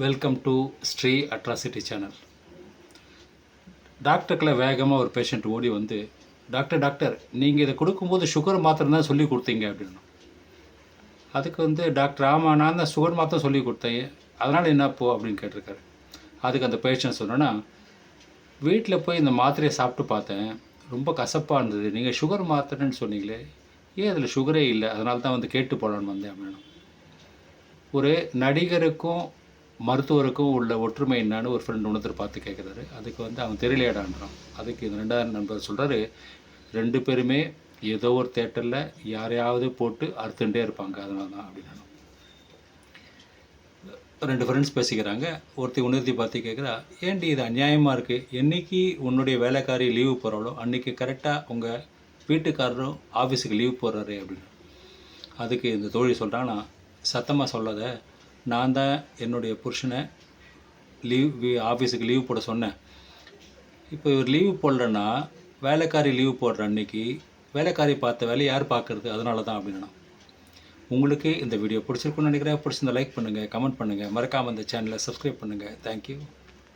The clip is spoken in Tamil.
Welcome to Sri atrocity channel டாக்டருக்குள்ள வேகமாக ஒரு பேஷண்ட் ஓடி வந்து டாக்டர் டாக்டர் நீங்கள் இதை கொடுக்கும்போது சுகர் மாத்திரம் தான் சொல்லி கொடுத்தீங்க அப்படின்னு. அதுக்கு வந்து டாக்டர் ஆமாம் நான் தான் சுகர் மாத்திரம் சொல்லி கொடுத்தேன். அதனால் என்ன போ? அப்படின்னு கேட்டிருக்காரு. அதுக்கு அந்த பேஷண்ட் சொன்னோன்னா வீட்டில் போய் இந்த மாத்திரையை சாப்பிட்டு பார்த்தேன். ரொம்ப கசப்பாக இருந்தது. நீங்கள் சுகர் மாத்திரைன்னு சொன்னீங்களே ஏன் அதில் சுகரே இல்லை? அதனால தான் வந்து கேட்டு போகலான்னு வந்தேன் அப்படின்னு. ஒரு நடிகருக்கும் மருத்துவருக்கும் உள்ள ஒற்றுமை என்னன்னு ஒரு ஃப்ரெண்ட் ஒருத்தர் பார்த்து கேட்குறாரு. அதுக்கு வந்து அவன் தெரியலையாடான்றான். அதுக்கு இந்த ரெண்டாவது நண்பர் சொல்கிறாரு ரெண்டு பேருமே ஏதோ ஒரு தேட்டரில் யாரையாவது போட்டு அறுத்துட்டே இருப்பாங்க அதனால தான் அப்படின்னு. ரெண்டு ஃப்ரெண்ட்ஸ் பேசிக்கிறாங்க. ஒருத்தி உணர்த்தி பார்த்து கேட்குறா ஏன்டி இது அநியாயமாக இருக்குது என்னைக்கு உன்னுடைய வேலைக்காரி லீவு போகிறாளோ அன்றைக்கி கரெக்டாக உங்கள் வீட்டுக்காரரும் ஆஃபீஸுக்கு லீவ் போடுறாரு அப்படின்னு. அதுக்கு இந்த தோழி சொல்கிறாங்கன்னா சத்தமாக சொல்லாத நான் தான் என்னுடைய புருஷனை லீவ் ஆஃபீஸுக்கு லீவ் போட சொன்னேன். இப்போ இவர் லீவ் போடலன்னா வேலைக்காரி லீவ் போடுற அன்னைக்கு வேலைக்காரி பார்த்த வேலையை யார் பார்க்குறது? அதனால தான் அப்படின்னா. உங்களுக்கு இந்த வீடியோ பிடிச்சிருக்குன்னு நினைக்கிறேன். பிடிச்சிருந்தா லைக் பண்ணுங்கள் கமெண்ட் பண்ணுங்கள் மறக்காமல் இந்த சேனலை சப்ஸ்கிரைப் பண்ணுங்கள் தேங்க்யூ